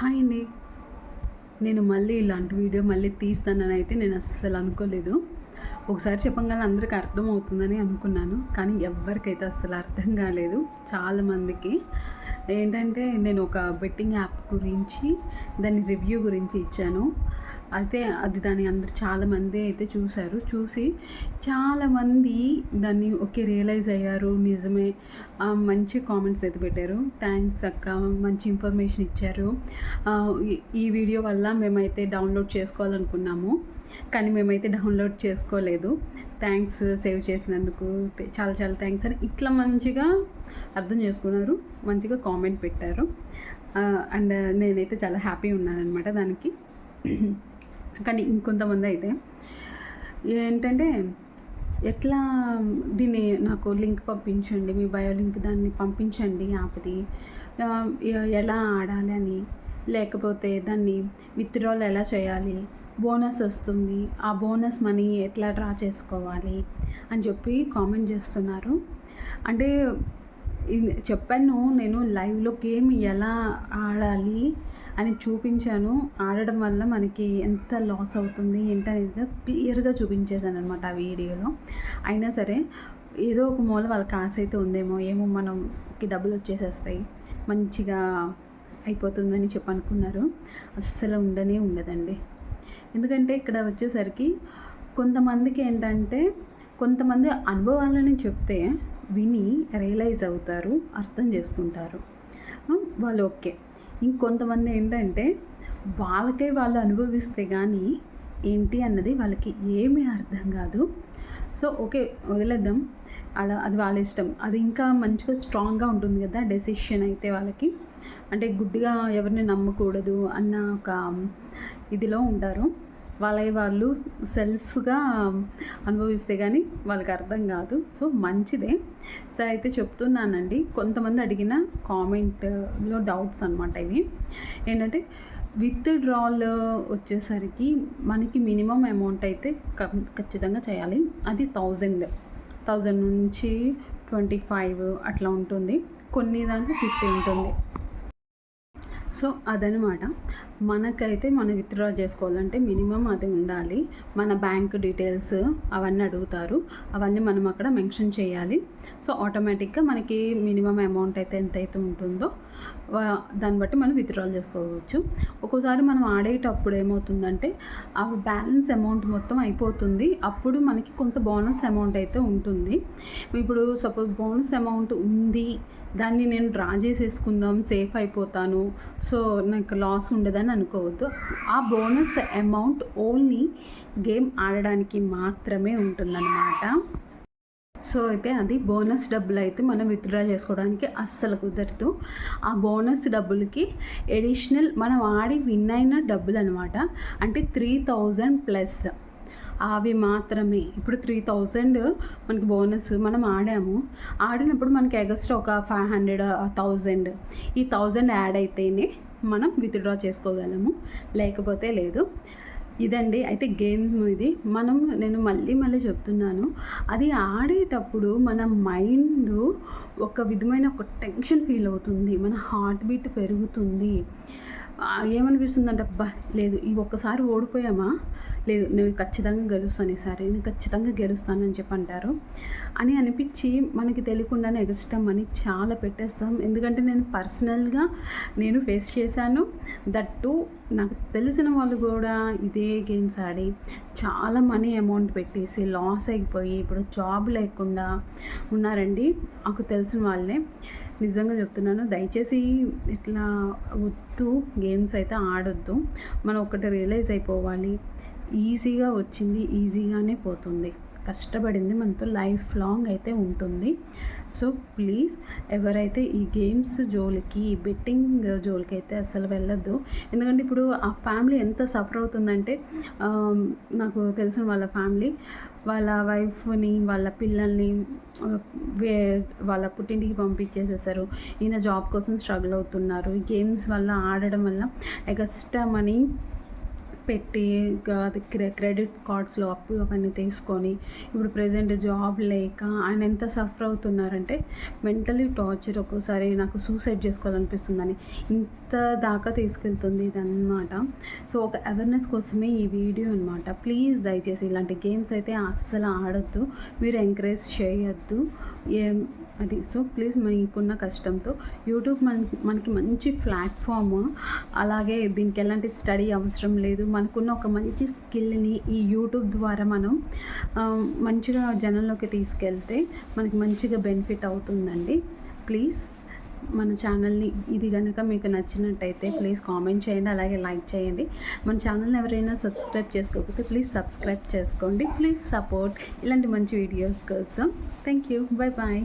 Hi అండి. నేను మళ్ళీ ఇలాంటి వీడియో మళ్ళీ తీస్తానని అయితే నేను అస్సలు అనుకోలేదు. ఒకసారి చెప్పగానే అందరికీ అర్థమవుతుందని అనుకున్నాను కానీ ఎవరికైతే అస్సలు అర్థం కాలేదు చాలామందికి. ఏంటంటే నేను ఒక బెట్టింగ్ యాప్ గురించి దాని రివ్యూ గురించి ఇచ్చాను. అయితే అది దాన్ని అందరు చాలామంది అయితే చూశారు. చూసి చాలామంది దాన్ని ఓకే రియలైజ్ అయ్యారు. నిజమే. మంచి కామెంట్స్ అయితే పెట్టారు. థ్యాంక్స్ అక్క. మంచి ఇన్ఫర్మేషన్ ఇచ్చారు. ఈ- వీడియో వల్ల మేమైతే డౌన్లోడ్ చేసుకోవాలనుకున్నాము. కానీ మేమైతే డౌన్లోడ్ చేసుకోలేదు. థ్యాంక్స్ సేవ్ చేసినందుకు చాలా చాలా థ్యాంక్స్ అని ఇట్లా మంచిగా అర్థం చేసుకున్నారు. మంచిగా కామెంట్ పెట్టారు. అండ్ నేనైతే చాలా హ్యాపీ ఉన్నాను అనమాట దానికి. కానీ ఇంకొంతమంది అయితే ఏంటంటే ఎట్లా దీన్ని నాకు లింక్ పంపించండి మీ బయో లింక్ దాన్ని పంపించండి యాప్ది ఎలా ఆడాలి అని. లేకపోతే దాన్ని విత్డ్రాల్ ఎలా చేయాలి? బోనస్ వస్తుంది. ఆ బోనస్ మనీ ఎట్లా డ్రా చేసుకోవాలి అని చెప్పి కామెంట్ చేస్తున్నారు. అంటే చెప్పాను నేను లైవ్లో గేమ్ ఎలా ఆడాలి అని చూపించాను. ఆడడం వల్ల మనకి ఎంత లాస్ అవుతుంది ఏంటనేది క్లియర్గా చూపించేశాను అనమాట ఆ వీడియోలో. అయినా సరే ఏదో ఒక మూల వాళ్ళకి ఆశ అయితే ఉందేమో ఏమో మనకి డబ్బులు వచ్చేసేస్తాయి మంచిగా అయిపోతుందని చెప్పి అనుకున్నారు. అస్సలు ఉండనే ఉండదండి. ఎందుకంటే ఇక్కడ వచ్చేసరికి కొంతమందికి ఏంటంటే కొంతమంది అనుభవాలని చెప్తే విని రియలైజ్ అవుతారు అర్థం చేసుకుంటారు. వాళ్ళు ఓకే. ఇంకొంతమంది ఏంటంటే వాళ్ళకే వాళ్ళు అనుభవిస్తే కానీ ఏంటి అన్నది వాళ్ళకి ఏమీ అర్థం కాదు. సో ఓకే వదిలేద్దాం. అలా అది వాళ్ళ ఇష్టం. అది ఇంకా మంచిగా స్ట్రాంగ్గా ఉంటుంది కదా డెసిషన్ అయితే వాళ్ళకి. అంటే గుడ్డిగా ఎవరిని నమ్మకూడదు అన్న ఒక ఇదిలో ఉంటారు. వాళ్ళ వాళ్ళు సెల్ఫ్గా అనుభవిస్తే కానీ వాళ్ళకి అర్థం కాదు. సో మంచిదే. సో అయితే చెప్తున్నానండి. కొంతమంది అడిగిన కామెంట్లో డౌట్స్ అనమాట ఇవి. ఏంటంటే విత్ డ్రాల్ వచ్చేసరికి మనకి మినిమం అమౌంట్ అయితే ఖచ్చితంగా చేయాలి. అది థౌజండ్. థౌజండ్ నుంచి ట్వంటీ ఫైవ్ అట్లా ఉంటుంది. కొన్ని దాంట్లో ఫిఫ్టీ ఉంటుంది. సో అదనమాట. మనకైతే మనం విత్డ్రా చేసుకోవాలంటే మినిమం అది ఉండాలి. మన బ్యాంక్ డీటెయిల్స్ అవన్నీ అడుగుతారు. అవన్నీ మనం అక్కడ మెన్షన్ చేయాలి. సో ఆటోమేటిక్గా మనకి మినిమం అమౌంట్ అయితే ఎంత అయితే ఉంటుందో దాన్ని బట్టి మనం విత్డ్రాల్ చేసుకోవచ్చు. ఒక్కోసారి మనం ఆడేటప్పుడు ఏమవుతుందంటే ఆ బ్యాలెన్స్ అమౌంట్ మొత్తం అయిపోతుంది. అప్పుడు మనకి కొంత బోనస్ అమౌంట్ అయితే ఉంటుంది. ఇప్పుడు సపోజ్ బోనస్ అమౌంట్ ఉంది దాన్ని నేను డ్రా చేసేసుకుందాం సేఫ్ అయిపోతాను సో నాకు లాస్ ఉండదని అనుకోవద్దు. ఆ బోనస్ అమౌంట్ ఓన్లీ గేమ్ ఆడడానికి మాత్రమే ఉంటుందన్నమాట. సో అయితే అది బోనస్ డబ్బులు అయితే మనం విత్డ్రా చేసుకోవడానికి అస్సలు కుదరదు. ఆ బోనస్ డబ్బులకి ఎడిషనల్ మనం ఆడి విన్ అయిన డబ్బులు అనమాట అంటే త్రీ థౌజండ్ ప్లస్. అవి మాత్రమే. ఇప్పుడు త్రీ థౌజండ్ మనకి బోనస్ మనం ఆడాము. ఆడినప్పుడు మనకి ఎగస్ట్రా ఒక ఫైవ్ హండ్రెడ్ థౌజండ్. ఈ థౌజండ్ యాడ్ అయితేనే మనం విత్డ్రా చేసుకోగలము. లేకపోతే లేదు. ఇదండి. అయితే గేమ్ ఇది. మనం నేను మళ్ళీ మళ్ళీ చెప్తున్నాను. అది ఆడేటప్పుడు మన మైండ్ ఒక విధమైన ఒక టెన్షన్ ఫీల్ అవుతుంది. మన హార్ట్ బీట్ పెరుగుతుంది. ఏమనిపిస్తుందంటే అబ్బా లేదు ఈ ఒక్కసారి ఓడిపోయామా? లేదు నేను ఖచ్చితంగా గెలుస్తాను ఈసారి నేను ఖచ్చితంగా గెలుస్తానని చెప్పి అంటారు అని అనిపించి మనకి తెలియకుండానే ఎగస్టమ్ అని చాలా పెట్టేస్తాం. ఎందుకంటే నేను పర్సనల్గా నేను ఫేస్ చేశాను. దట్టు నాకు తెలిసిన వాళ్ళు కూడా ఇదే గేమ్స్ ఆడి చాలా మనీ అమౌంట్ పెట్టేసి లాస్ అయిపోయి ఇప్పుడు జాబ్ లేకుండా ఉన్నారండి. నాకు తెలిసిన వాళ్ళే. నిజంగా చెప్తున్నాను. దయచేసి ఇట్లా వద్దు. గేమ్స్ అయితే ఆడొద్దు. మనం ఒకటి రియలైజ్ అయిపోవాలి. ఈజీగా వచ్చింది ఈజీగానే పోతుంది. కష్టపడింది మనతో లైఫ్ లాంగ్ అయితే ఉంటుంది. సో ప్లీజ్ ఎవరైతే ఈ గేమ్స్ జోలికి ఈ బెట్టింగ్ జోలికి అయితే అసలు వెళ్ళొద్దు. ఎందుకంటే ఇప్పుడు ఆ ఫ్యామిలీ ఎంత సఫర్ అవుతుందంటే నాకు తెలిసిన వాళ్ళ ఫ్యామిలీ వాళ్ళ వైఫ్ని వాళ్ళ పిల్లల్ని వే వాళ్ళ పుట్టింటికి పంపించేసేసారు. ఈయన జాబ్ కోసం స్ట్రగుల్ అవుతున్నారు. ఈ గేమ్స్ వల్ల ఆడడం వల్ల ఎగస్ట్రా మనీ పెట్టి అది క్రె- క్రెడిట్ కార్డ్స్లో అప్పు అవన్నీ తీసుకొని ఇప్పుడు ప్రజెంట్ జాబ్ లేక ఆయన ఎంత సఫర్ అవుతున్నారంటే మెంటలీ టార్చర్ ఒక్కోసారి నాకు సూసైడ్ చేసుకోవాలనిపిస్తుందని ఇంత దాకా తీసుకెళ్తుంది ఇది సో ఒక అవేర్నెస్ కోసమే ఈ వీడియో అనమాట ప్లీజ్ దయచేసి ఇలాంటి గేమ్స్ అయితే అస్సలు ఆడొద్దు. మీరు ఎంకరేజ్ చేయొద్దు. ఏం అది. సో ప్లీజ్ మీకున్న కష్టంతో యూట్యూబ్ మన మనకి మంచి ప్లాట్ఫామ్. అలాగే దీనికి ఎలాంటి స్టడీ అవసరం లేదు. మనకున్న ఒక మంచి స్కిల్ని ఈ యూట్యూబ్ ద్వారా మనం మంచిగా జనంలోకి తీసుకెళ్తే మనకి మంచిగా బెనిఫిట్ అవుతుందండి. ప్లీజ్ మన ఛానల్ని ఇది కనుక మీకు నచ్చినట్టయితే ప్లీజ్ కామెంట్ చేయండి అలాగే లైక్ చేయండి. మన ఛానల్ని ఎవరైనా సబ్స్క్రైబ్ చేసుకోకపోతే ప్లీజ్ సబ్స్క్రైబ్ చేసుకోండి. ప్లీజ్ సపోర్ట్ ఇలాంటి మంచి వీడియోస్ కోసం. Thank you bye bye